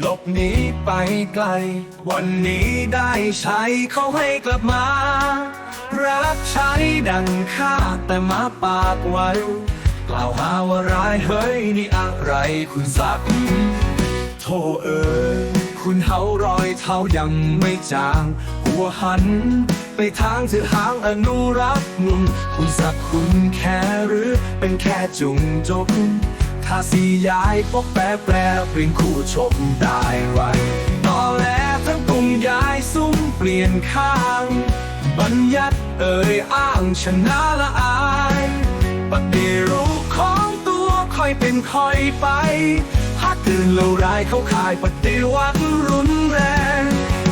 หลบหนีไปไกล วันนี้ได้ใช้เขาให้กลับมา รักใช้ดังค่าแต่มาปากไว้กล่าวหาว่าร้ายเฮ้ยนี่อะไรคุณสักโทเอ๋ยคุณเฮารอยเท้ายังไม่จาง หัวหัน ไปทางที่หางอนุรักษ์นุ่นคุณสักคุณแค่หรือเป็นแค่จุงจบ ถ้าสีย้ายพกแปรแปรเป็นคู่ชมได้ไรตอแลทั้งกรุงย้ายซุ้มเปลี่ยนข้าง บัญญัติเอ่ยอ้างชนะละอายปฏิรูปของตัวค่อยเป็นค่อยไปหากตื่นเลวร้ายเข้าข่ายปฏิวัติรุนแรง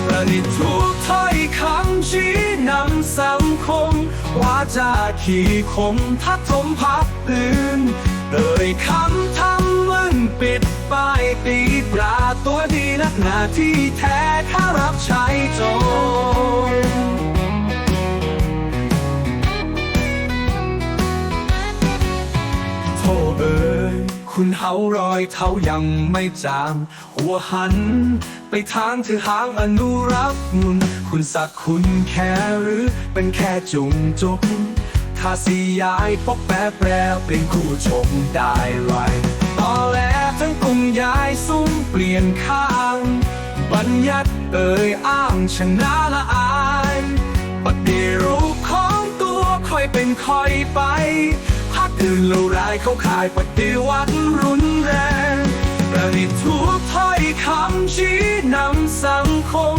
ประดิษฐ์ทุกถ้อยคำชี้นำสังคมว่าจะขี่คมทัดทมพักอื่น เอ่ยคำทำมึนปิดป้ายตีปราตัวดีนักหนาที่แท้ข้ารับใช้โจโทเอ่ยคุณเฮารอยเท้ายังไม่จาง หัวหัน ไปทางที่หางอนุรักษ์มุน คุณสักคุณแค่หรือเป็นแค่จุงจบ ถ้าสียายพบแปรแปรเป็นคู่ชมได้ไรตอแลทั้งกรุงยายซุ้มเปลี่ยนข้าง บัญญัติเอ่ยอ้างชนะละอายปฏิรูปของตัวค่อยเป็นค่อยไปหากอื่นเลวร้ายเขาขายปฏิวัติรุนแรงประดิษฐ์ทุกถ้อยคำชี้นำสังคม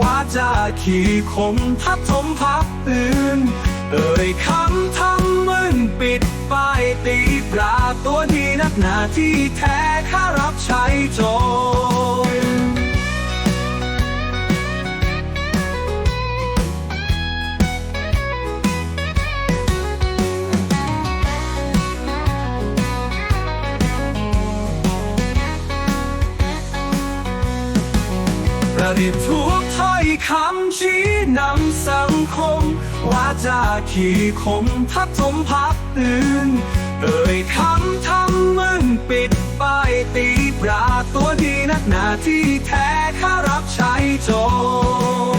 ว่าจะขี่คมทับถมพัก คำทำมึนปิดป้ายตีปราตัวดีนักหนาที่แท้ข้ารับใช้โจรประดิษฐ์ทุกถ้อยคำชี้นำ สังคมว่าจะขี่คมทับถมพักอื่นเอ่ยคำทำมึนปิดป้ายตีปราตัวดีนักหนาที่แท้ข้ารับใช้โจร